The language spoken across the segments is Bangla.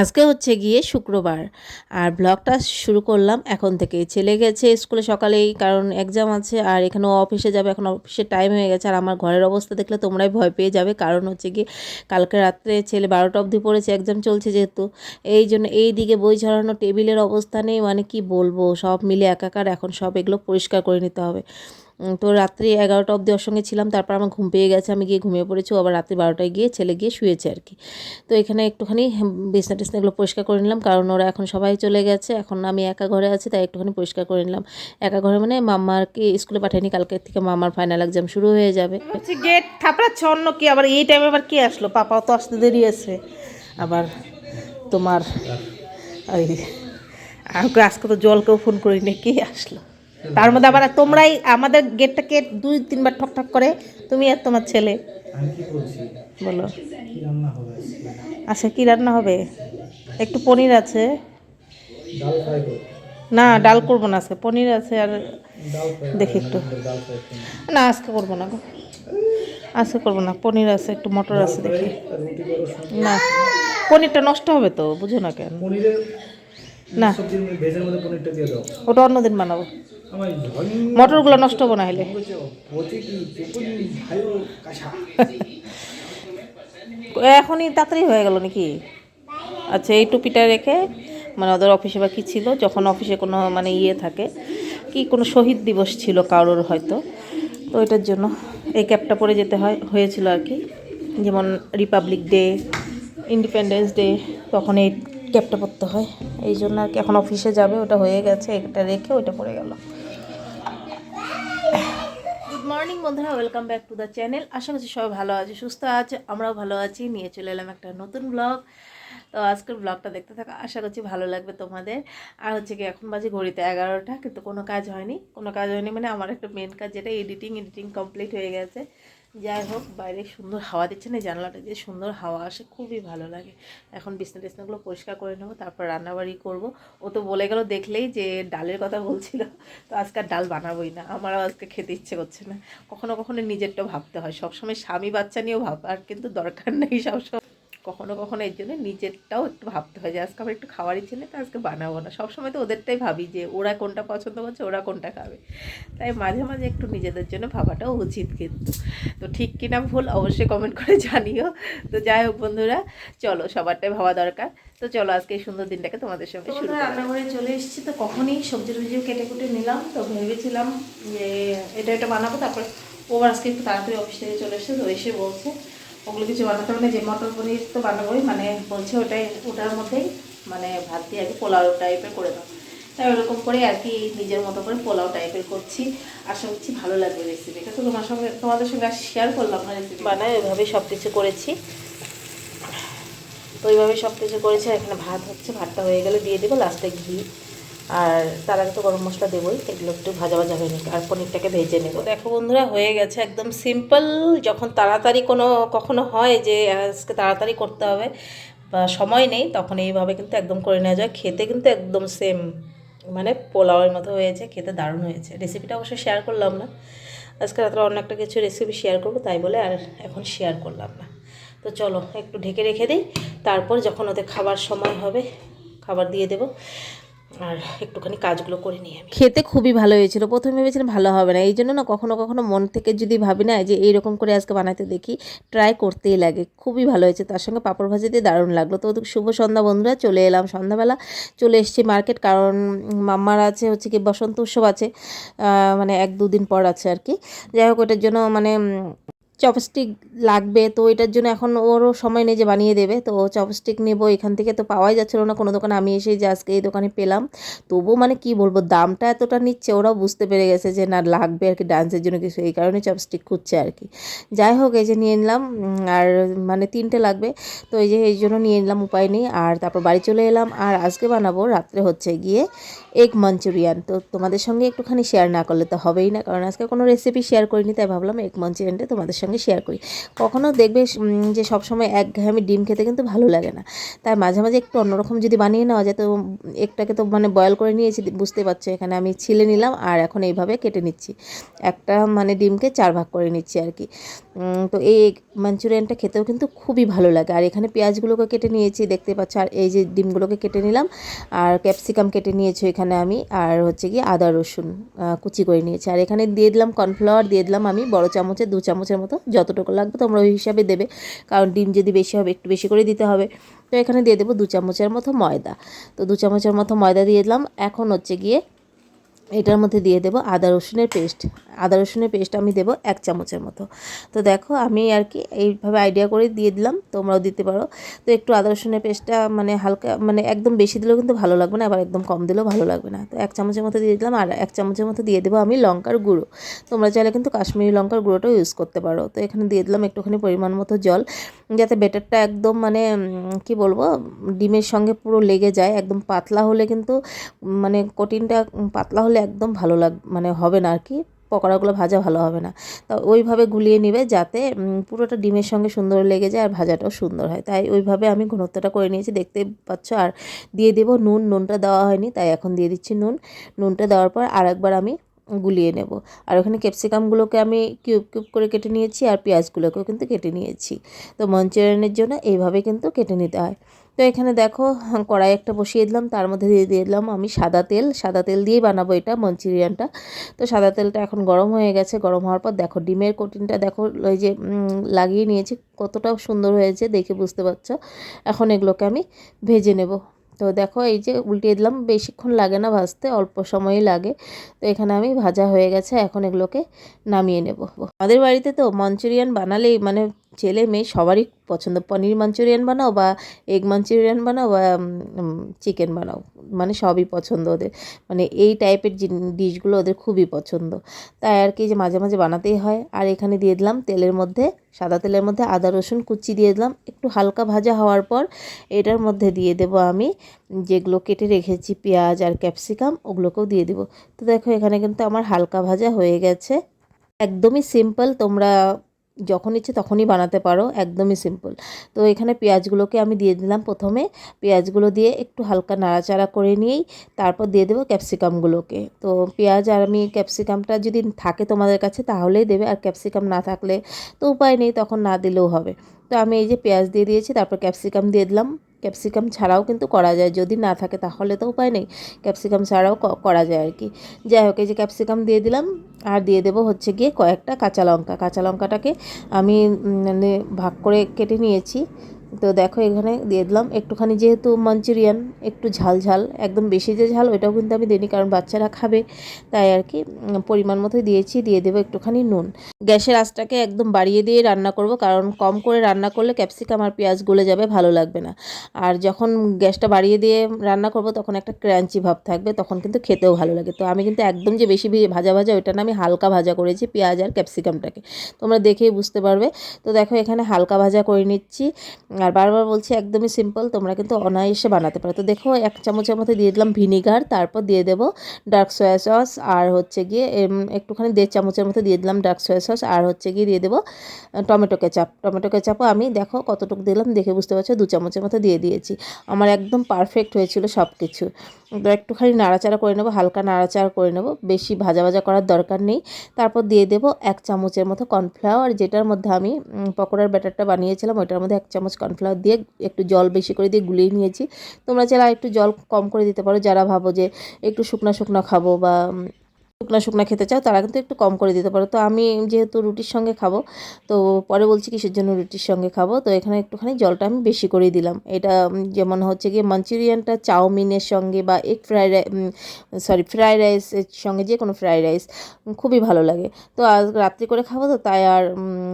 আজকে হচ্ছে গিয়ে শুক্রবার। আর ব্লগটা শুরু করলাম এখন থেকে ছেলে গেছে স্কুলে সকালেই, কারণ এক্সাম আছে, আর এখানে অফিসে যাবে, এখন অফিসের টাইম হয়ে গেছে। আর আমার ঘরের অবস্থা দেখলে তোমরাই ভয় পেয়ে যাবে, কারণ হচ্ছে গিয়ে কালকে রাত্রে ছেলে বারোটা অবধি পড়েছে এক্সাম চলছে যেহেতু। এই জন্য এই দিকে বই ছড়ানো টেবিলের অবস্থা নেই মানে কি বলব? সব মিলে একাকার, এখন সব এগুলো পরিষ্কার করে নিতে হবে। তো রাত্রি এগারোটা অবধি ওর সঙ্গে ছিলাম, তারপর আমার ঘুম পেয়ে গেছে, আমি গিয়ে ঘুমিয়ে পড়েছি আবার রাত্রি বারোটায় গিয়ে ছেলে গিয়ে শুয়েছে আর কি। তো এখানে একটুখানি বিছনা টিছনা এগুলো পরিষ্কার করে নিলাম, কারণ ওরা এখন সবাই চলে গেছে, এখন আমি একা ঘরে আছি, তাই একটুখানি পরিষ্কার করে নিলাম। একা ঘরে মানে মাম্মাকে স্কুলে পাঠাইনি কালকে থেকে মামার ফাইনাল এক্সাম শুরু হয়ে যাবে। গেট থাপড়াচ্ছে অন্য কি, আবার এই টাইমে আবার কে আসলো? পাপাও তো আসতে দেরি আছে। আবার তোমার, ওই আজকে তো জলকেও ফোন করি না কে আসলো? তার মধ্যে আবার তোমরাই আমাদের গেটটাকে দুই তিনবার ঠক ঠক করে তুমি আর তোমার ছেলে। বলো? আচ্ছা কি রান্না হবে? একটু পনির আছে। না ডাল করব না আজকে পনির আছে আর দেখি একটু। না আজকে করব না গো। আজকে করব না পনির আছে একটু মটর আছে দেখি। না পনিরটা নষ্ট হবে তো বুঝো না কেন? পনিরের না। ওটা অন্যদিন বানাবো। মটরগুলো নষ্ট হব না হলে। এখনই তাড়াতাড়ি হয়ে গেল নাকি? আচ্ছা এই টুপিটা রেখে মানে ওদের অফিসে বা কী ছিল, যখন অফিসে কোনো মানে ইয়ে থাকে, কি কোনো শহীদ দিবস ছিল কারোর হয়তো, তো এটার জন্য এই ক্যাপটা পরে যেতে হয়, হয়েছিল আর কি। যেমন রিপাবলিক ডে, ইন্ডিপেন্ডেন্স ডে, তখন এই ক্যাপটা পরতে হয়। এই জন্য আর কি এখন অফিসে যাবে, ওটা হয়ে গেছে, এটা রেখে ওইটা পরে গেল। গুড মর্নিং বন্ধুরা welcome back to the channel আশা করছি সবাই ভালো আছে, সুস্থ আছে, আমরাও ভালো আছি। নিয়ে চলে এলাম একটা নতুন ব্লগ তো আজকের ব্লগটা দেখতে থাকা, আশা করছি ভালো লাগবে তোমাদের। আর হচ্ছে কি, এখন বাজে ঘড়িতে এগারোটা, কিন্তু কোনো কাজ হয়নি। কোনো কাজ হয়নি মানে আমার একটা মেন কাজ, যেটা এডিটিং এডিটিং কমপ্লিট হয়ে গেছে। যাই হোক, বাইরে সুন্দর হাওয়া দিচ্ছে না জানলাটা দিয়ে সুন্দর হাওয়া আসে, খুবই ভালো লাগে। এখন বিছনা টিছনাগুলো পরিষ্কার করে নেব, তারপর রান্নাবাড়ি করব। ও তো বলে গেল দেখলেই যে ডালের কথা বলছিল, তো আজকে ডাল বানাবোই না, আমারও আজকে খেতে ইচ্ছে করছে না। কখনো কখনো নিজেরটা ভাবতে হয়, সবসময় স্বামী বাচ্চা নিয়েও ভাব, আর কিন্তু দরকার নেই সবসময়। কখনো কখনো এর জন্য নিজেরটাও একটু ভাবতে হয় যে আজকে আমার একটু খাওয়ার ইচ্ছে নেই তো আজকে বানাবো না। সবসময় তো ওদেরটাই ভাবি যে ওরা কোনটা পছন্দ করছে ওরা কোনটা খাবে। তাই মাঝে মাঝে একটু নিজেদের জন্য ভাবাটাও উচিত কিন্তু। তো ঠিক কিনা ভুল অবশ্যই কমেন্ট করে জানিও। তো যাই হোক বন্ধুরা চলো সবারটাই ভাবা দরকার। তো চলো আজকে এই সুন্দর দিনটাকে তোমাদের সঙ্গে শুরু রান্নাঘরে চলে এসেছি তো কখনই সবজি টবজি কেটে কুটে নিলাম। তো ভেবেছিলাম যে এটা এটা বানাবো তারপরে ও আজকে একটু তাড়াতাড়ি অফিস থেকে চলে এসেছে তো এসে বলছে ওগুলো কিছু বানাতে হবে না, যে মটর পনির তো বানাবোই মানে বলছে ওটাই, ওটার মধ্যেই মানে ভাত দিয়ে আগে পোলাও টাইপের করে দাও তাই ওরকম করে আর কি নিজের মতো করে পোলাও টাইপের করছি। আশা করছি ভালো লাগবে রেসিপিটা তো তোমার সঙ্গে, তোমাদের সঙ্গে আর শেয়ার করলাম না রেসিপি বানায় ওইভাবেই সব কিছু করেছি। তো ওইভাবে সব কিছু করেছি, আর এখানে ভাত হচ্ছে, ভাতটা হয়ে গেলে দিয়ে দেবো লাস্টে ঘি। আর তার আগে তো গরম মশলা দেবোই, এগুলো একটু ভাজা ভাজা হয়ে নিক, আর পনিরটাকে ভেজে নেব। দেখো বন্ধুরা, হয়ে গেছে একদম সিম্পল যখন তাড়াতাড়ি কোনো, কখনো হয় যে, আজকে তাড়াতাড়ি করতে হবে, বা সময় নেই, তখন এইভাবে কিন্তু একদম করে নেওয়া যায়। খেতে কিন্তু একদম সেম মানে পোলাওয়ের মতো হয়েছে, খেতে দারুণ হয়েছে। রেসিপিটা অবশ্যই শেয়ার করলাম না। আজকে রাত্রে অন্য একটা কিছু রেসিপি শেয়ার করব, তাই বলে আর এখন শেয়ার করলাম না। তো চলো, একটু ঢেকে রেখে দিই, তারপর যখন ওদের খাবার সময় হবে, খাবার দিয়ে দেবো। আর একটুখানি কাজগুলো করে নিই আমি। খেতে খুবই ভালো হয়েছিল। প্রথমে ভেবেছিলাম ভালো হবে না, এই জন্য না কখনো কখনো মন থেকে যদি ভাবি না যে এইরকম করে আজকে বানাতে দেখি ট্রাই করতেই লাগে। খুবই ভালো হয়েছে, তার সঙ্গে পাঁপড় ভাজি দিয়ে দারুণ লাগল। তো শুভ সন্ধ্যা বন্ধুরা, চলে এলাম সন্ধ্যাবেলা। চলে এসেছি মার্কেট কারণ মাম্মার আছে, হচ্ছে কি বসন্ত উৎসব আছে মানে এক দুদিন পর আছে আর কি। যাই হোক, ওটার জন্য মানে চপস্টিক লাগবে, তো এটার জন্য এখন ওরও সময় নেই যে বানিয়ে দেবে, তো চপস্টিক নেব, এখান থেকে তো পাওয়াই যাচ্ছিল না, কোনো দোকানে আমি এসে যে আজকে এই দোকানে পেলাম। তবুও মানে কি বলব, দামটা এতটা নিচ্ছে, ওরাও বুঝতে পেরে গেছে যে না, লাগবে আর কি ডান্সের জন্য কিছু, এই কারণে চপস্টিক খুঁজছে আর কি। যাই হোক, এই যে নিয়ে নিলাম আর মানে তিনটে লাগবে, তো এই যে এই জন্য নিয়ে নিলাম, উপায় নেই, আর তারপর বাড়ি চলে এলাম, আর আজকে বানাবো, রাত্রে হচ্ছে গিয়ে এগ মাঞ্চুরিয়ান তো তোমাদের সঙ্গে একটুখানি শেয়ার না করলে তো হবেই না, কারণ আজকে কোনো রেসিপি শেয়ার করিনি, তাই ভাবলাম এগ মাঞ্চুরিয়ানটা তোমাদের সঙ্গে সঙ্গে শেয়ার করি। কখনও দেখবে যে সবসময় এক ঘামে ডিম খেতে কিন্তু ভালো লাগে না। তাই মাঝে মাঝে একটু অন্যরকম যদি বানিয়ে নেওয়া যায়, তো একটাকে তো মানে বয়েল করে নিয়েছি বুঝতে পারছ? এখানে আমি ছিলে নিলাম আর এখন এইভাবে কেটে নিচ্ছি। একটা মানে ডিমকে চার ভাগ করে নিচ্ছি আর কি। তো এই মাঞ্চুরিয়ানটা খেতেও কিন্তু খুবই ভালো লাগে। আর এখানে পেঁয়াজগুলোকে কেটে নিয়েছি, দেখতে পাচ্ছ? আর এই যে ডিমগুলোকে কেটে নিলাম, আর ক্যাপসিকাম কেটে নিয়েছি এখানে আমি, আর হচ্ছে কি আদা রসুন কুচি করে নিয়েছি। আর এখানে দিয়ে দিলাম কর্নফ্লাওয়ার, দিয়ে দিলাম আমি বড় চামচে, দু চামচের মতো যতটুকু লাগবে তোমরা ওই হিসাবে দেবে। কারণ ডিম যদি বেশি হবে, একটু বেশি করে দিতে হবে। তো এখানে দিয়ে দেবো দু চামচের মতো ময়দা। তো দু চামচের মতো ময়দা দিয়ে দিলাম। এখন হচ্ছে গিয়ে এটার মধ্যে দিয়ে দেবো আদা রসুনের পেস্ট। আদা রসুনের পেস্ট আমি দেবো এক চামচের মতো। তো দেখো আমি আর কি এইভাবে আইডিয়া করে দিয়ে দিলাম, তোমরাও দিতে পারো। তো একটু আদা রসুনের পেস্টটা মানে হালকা মানে একদম বেশি দিলেও কিন্তু ভালো লাগবে না, আবার একদম কম দিলেও ভালো লাগবে না। তো এক চামচের মতো দিয়ে দিলাম আর এক চামচের মতো দিয়ে দেবো আমি লঙ্কার গুঁড়ো। তোমরা চাইলে কিন্তু কাশ্মীরি লঙ্কার গুঁড়োটাও ইউজ করতে পারো। তো এখানে দিয়ে দিলাম একটুখানি পরিমাণ মতো জল, যাতে বেটারটা একদম মানে কি বলব, ডিমের সঙ্গে পুরো লেগে যায়। একদম পাতলা হলে কিন্তু মানে কঠিনটা পাতলা হলে একদম ভালো লাগ মানে হবে না আর কি পকোড়াগুলো ভাজা ভালো হবে না। তা ওইভাবে গুলিয়ে নেবে যাতে পুরোটা ডিমের সঙ্গে সুন্দর লেগে যায় আর ভাজাটাও সুন্দর হয়। তাই ওইভাবে আমি ঘনত্বটা করে নিয়েছি, দেখতে পাচ্ছ? আর দিয়ে দেবো নুন, নুনটা দেওয়া হয়নি, তাই এখন দিয়ে দিচ্ছি নুন। নুনটা দেওয়ার পর আরেকবার আমি গুলিয়ে নেব। আর ওখানে ক্যাপসিকামগুলোকে আমি কিউব কিউব করে কেটে নিয়েছি আর পেঁয়াজগুলোকেও কিন্তু কেটে নিয়েছি। তো মঞ্চুরিয়ানের জন্য এইভাবে কিন্তু কেটে নিতে হয়। তো এখানে দেখো, কড়াই একটা বসিয়ে দিলাম, তার মধ্যে দিয়ে দিয়ে দিলাম আমি সাদা তেল। সাদা তেল দিয়েই বানাবো এটা মঞ্চুরিয়ানটা। তো সাদা তেলটা এখন গরম হয়ে গেছে। গরম হওয়ার পর দেখো, ডিমের কোটিনটা দেখো, ওই যে লাগিয়ে নিয়েছি। কতটা সুন্দর হয়েছে দেখে বুঝতে পারছ। এখন এগুলোকে আমি ভেজে নেব। তো দেখো এই যে উল্টিয়ে দিলাম, বেশিক্ষণ লাগে না ভাজতে, অল্প সময়ই লাগে। তো এখানে আমি ভাজা হয়ে গেছে, এখন এগুলোকে নামিয়ে নেব। আমাদের বাড়িতে তো মঞ্চুরিয়ান বানালেই মানে ছেলে মেয়ে সবারই পছন্দ। পনির মাঞ্চুরিয়ান বানাও বা এগ মাঞ্চুরিয়ান বানাও বা চিকেন বানাও। মানে সবই পছন্দ ওদের। মানে এই টাইপের ডিশগুলো ওদের খুবই পছন্দ। তাই আর কি যে মাঝে মাঝে বানাতেই হয়। আর এখানে দিয়ে দিলাম তেলের মধ্যে, সাদা তেলের মধ্যে আদা, রসুন, কুচি দিয়ে দিলাম। একটু হালকা ভাজা হওয়ার পর এটার মধ্যে দিয়ে দেব আমি যেগুলো কেটে রেখেছি, পেঁয়াজ আর ক্যাপসিকাম, ওগুলোকেও দিয়ে দেবো। তো দেখো এখানে কিন্তু আমার হালকা ভাজা হয়ে গেছে। একদমই সিম্পল তোমরা যখন ইচ্ছে তখনই বানাতে পারো, একদমই সিম্পল তো এখানে পেঁয়াজগুলোকে আমি দিয়ে দিলাম প্রথমে। পেঁয়াজগুলো দিয়ে একটু হালকা নাড়াচাড়া করে নিয়েই তারপর দিয়ে দেবো ক্যাপসিকামগুলোকে। তো পেঁয়াজ আর আমি ক্যাপসিকামটা যদি থাকে তোমাদের কাছে তাহলেই দেবে, আর ক্যাপসিকাম না থাকলে তো উপায় নেই, তখন না দিলেও হবে। তো আমি এই যে পেঁয়াজ দিয়ে দিয়েছি, তারপর ক্যাপসিকাম দিয়ে দিলাম। ক্যাপসিকাম ছাড়াও কিন্তু করা যায়। যদি না থাকে তাহলে তো উপায় নেই। ক্যাপসিকাম ছাড়াও করা যায় আর কি। যাই হোক, এই যে ক্যাপসিকাম দিয়ে দিলাম। আর দিয়ে দেবো হচ্ছে গিয়ে কয়েকটা কাঁচা লঙ্কা। কাঁচা লঙ্কাটাকে আমি মানে ভাগ করে কেটে নিয়েছি। তো দেখো এখানে দিয়ে দিলাম। একটুখানি যেহেতু মাঞ্চুরিয়ান, একটু ঝাল ঝাল, একদম বেশি যে ঝাল ওইটাও কিন্তু আমি দিইনি কারণ বাচ্চারা খাবে। তাই আর কি পরিমাণ মতোই দিয়েছি, দিয়ে দেবো একটুখানি নুন। গ্যাসের আঁচটাকে একদম বাড়িয়ে দিয়ে রান্না করব কারণ কম করে রান্না করলে ক্যাপসিকাম আর পেঁয়াজ গলে যাবে, ভালো লাগবে না। আর যখন গ্যাসটা বাড়িয়ে দিয়ে রান্না করব তখন একটা ক্রাঞ্চি ভাব থাকবে, তখন কিন্তু খেতেও ভালো লাগে। তো আমি কিন্তু একদম যে বেশি ভাজা ভাজা ওইটা না, আমি হালকা ভাজা করেছি পেঁয়াজ আর ক্যাপসিকামটাকে। তোমরা দেখেই বুঝতে পারবে। তো দেখো এখানে হালকা ভাজা করে নিচ্ছি। আর বারবার বলছি, একদমই সিম্পল তোমরা কিন্তু অনায়াসে বানাতে পারো। তো দেখো, এক চামচের মধ্যে দিয়ে দিলাম ভিনিগার তারপর দিয়ে দেবো ডার্ক সয়া সস আর হচ্ছে গিয়ে একটুখানি দেড় চামচের মতো দিয়ে দিলাম ডার্ক সয়া সস আর হচ্ছে গিয়ে দিয়ে দেবো টমেটো কেচাপ টমেটো কেচাপও আমি দেখো কতটুকু দিলাম, দেখে বুঝতে পারছ, দু চামচের মতো দিয়ে দিয়েছি। আমার একদম পারফেক্ট হয়েছিল সব কিছু একটুখানি নাড়াচাড়া করে নেব, হালকা নাড়াচাড়া করে নেব, বেশি ভাজা ভাজা করার দরকার নেই। তারপর দিয়ে দেবো এক চামচের মতো কর্নফ্লাওয়ার যেটার মধ্যে আমি পকোড়ার ব্যাটারটা বানিয়েছিলাম, ওইটার মধ্যে এক চামচ কর্নফ্লাওয়ার দিয়ে একটু জল বেশি করে দিয়ে গুলিয়ে নিয়েছি। তোমরা চাইলে একটু জল কম করে দিতে পারো। যারা ভাবো যে একটু শুকনো শুকনো খাব বা শুকনো শুকনো খেতে চাও, তারা কিন্তু একটু কম করে দিতে পারো। তো আমি যেহেতু রুটির সঙ্গে খাব, তো পরে বলছি কিসের জন্য রুটির সঙ্গে খাব? তো এখানে একটুখানি জলটা আমি বেশি করেই দিলাম। এটা যেমন হচ্ছে গিয়ে মাঞ্চুরিয়ানটা চাউমিনের সঙ্গে বা এগ ফ্রাইড সরি ফ্রাইড রাইসের সঙ্গে যে কোনো ফ্রাইড রাইস খুবই ভালো লাগে। তো আজ রাত্রি করে খাব তো, তাই আর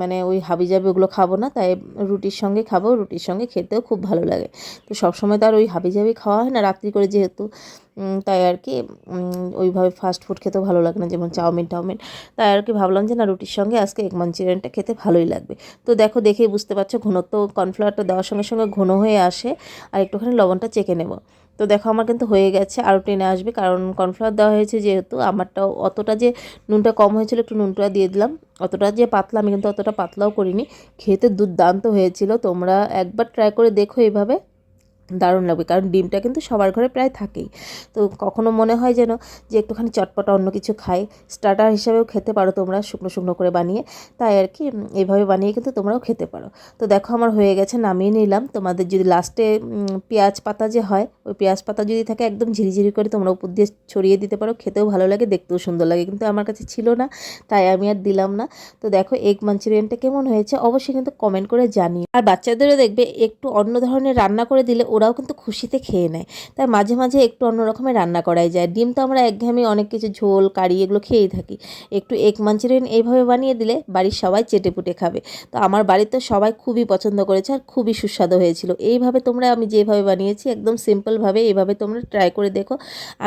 মানে ওই হাবি জাবি ওগুলো খাব না, তাই রুটির সঙ্গে খাব, রুটির সঙ্গে খেতেও খুব ভালো লাগে। তো সবসময় তো আর ওই হাবি জাবি খাওয়া হয় না, রাত্রি করে যেহেতু তাই আর কি ওইভাবে ফাস্ট ফুড খেতেও ভালো লাগে না, যেমন চাউমিন, টাউমিন। তাই আর কি ভাবলাম যে না, রুটির সঙ্গে আজকে এগ মাঞ্চুরিয়ানটা খেতে ভালোই লাগবে। তো দেখো, দেখেই বুঝতে পারছ, ঘনত্ব কর্নফ্লাওয়ারটা দেওয়ার সঙ্গে সঙ্গে ঘন হয়ে আসে, আর একটুখানি লবণটা চেখে নেব। তো দেখো, আমার কিন্তু হয়ে গেছে, আরও টেনে আসবে, কারণ কর্নফ্লাওয়ার দেওয়া হয়েছে যেহেতু, আমারটাও অতটা যে নুনটা কম হয়েছিল, একটু নুনটা দিয়ে দিলাম। অতটা যে পাতলা, আমি কিন্তু অতটা পাতলাও করিনি, খেতে দুর্দান্ত হয়েছিল, তোমরা একবার ট্রাই করে দেখো এইভাবে দারুণ লাগবে, কারণ ডিমটা কিন্তু সবার ঘরে প্রায় থাকেই। তো কখনো মনে হয় যেন যে একটুখানি চটপটা অন্য কিছু খাই স্টার্টার হিসাবেও খেতে পারো তোমরা, শুকনো শুকনো করে বানিয়ে। তাই আর কি এইভাবে বানিয়ে কিন্তু তোমরাও খেতে পারো। তো দেখো আমার হয়ে গেছে, নামিয়ে নিলাম। তোমাদের যদি লাস্টে পেঁয়াজ পাতা যে হয়, ওই পেঁয়াজ পাতা যদি থাকে একদম ঝিরিঝিরি করে তোমরা উপর দিয়ে ছড়িয়ে দিতে পারো, খেতেও ভালো লাগে, দেখতেও সুন্দর লাগে। কিন্তু আমার কাছে ছিল না, তাই আমি আর দিলাম না। তো দেখো এগ মাঞ্চুরিয়ানটা কেমন হয়েছে, অবশ্যই কিন্তু কমেন্ট করে জানিও। আর বাচ্চাদেরও দেখবে, একটু অন্য ধরনের রান্না করে দিলে ওরাও কিন্তু খুশিতে খেয়ে নেয়। তাই মাঝে মাঝে একটু অন্য রকমের রান্না করাই যায়। ডিম তো আমরা একঘেয়েমি অনেক কিছু ঝোল, কারি এগুলো খেয়েই থাকি। একটু এগ মাঞ্চুরিয়ান এইভাবে বানিয়ে দিলে বাড়ির সবাই চেটে পুটে খাবে। তো আমার বাড়িতে সবাই খুবই পছন্দ করেছে আর খুবই সুস্বাদু হয়েছিল। এইভাবে তোমরা আমি যেভাবে বানিয়েছি একদম সিম্পলভাবে এইভাবে তোমরা ট্রাই করে দেখো।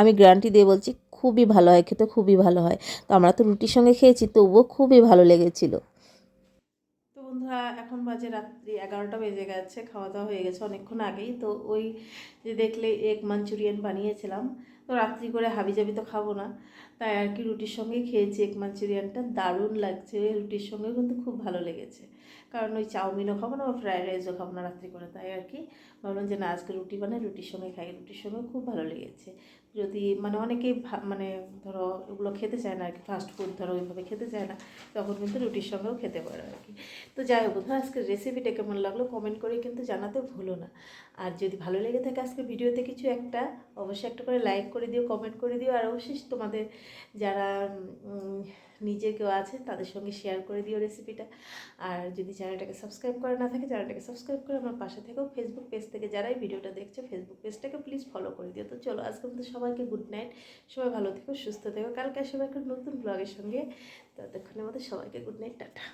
আমি গ্যারান্টি দিয়ে বলছি, খুবই ভালো হয়, খেতে খুবই ভালো হয়। তো আমরা তো রুটির সঙ্গে খেয়েছি, তবুও খুবই ভালো লেগেছিলো। বন্ধুরা এখন বাজে রাত্রি, এগারোটা বেজে গেছে খাওয়া দাওয়া হয়ে গেছে অনেকক্ষণ আগেই। তো ওই যে দেখলে এগ মাঞ্চুরিয়ান বানিয়েছিলাম, তো রাত্রি করে হাবি জাবি তো খাব না। তাই আর কি রুটির সঙ্গেই খেয়েছি এগ মাঞ্চুরিয়ানটা দারুণ লাগছে ওই রুটির সঙ্গেও কিন্তু খুব ভালো লেগেছে। কারণ ওই চাউমিনও খাব না, বা ফ্রায়েড রাইসও খাব না রাত্রি করে। তাই আর কি ভাবলাম যে না, আজকে রুটি বানাই, রুটির সঙ্গে খাই। রুটির সঙ্গেও খুব ভালো লেগেছে। যদি মানে অনেকেই মানে ধরো এগুলো খেতে চায় না আর কি ফাস্ট ফুড ধরো ওইভাবে খেতে চায় না, তখন কিন্তু রুটির সঙ্গেও খেতে পারো আর কি তো যাই হোক ধরো আজকের রেসিপিটা কেমন লাগল কমেন্ট করে কিন্তু জানাতে ভুলো না। আর যদি ভালো লেগে থাকে আজকে ভিডিওতে কিছু একটা, অবশ্যই একটা করে লাইক করে দিও কমেন্ট করে দিও, আর অবশ্যই তোমাদের যারা নিজে কেউ আছে, তাদের সঙ্গে শেয়ার করে দিও রেসিপিটা আর যদি চ্যানেলটাকে সাবস্ক্রাইব করা না থাকে চ্যানেলটাকে সাবস্ক্রাইব করে আমার পাশে থেকেও ফেসবুক পেজ থেকে যারাই ভিডিওটা দেখছে ফেসবুক পেজটাকে প্লিজ ফলো করে দিও। তো চলো আজকে মতো সবাইকে গুড নাইট সবাই ভালো থেকো, সুস্থ থেকো। কালকে সবাই একটা নতুন ব্লগের সঙ্গে। ততক্ষণের মতো সবাইকে গুড নাইট টাটা।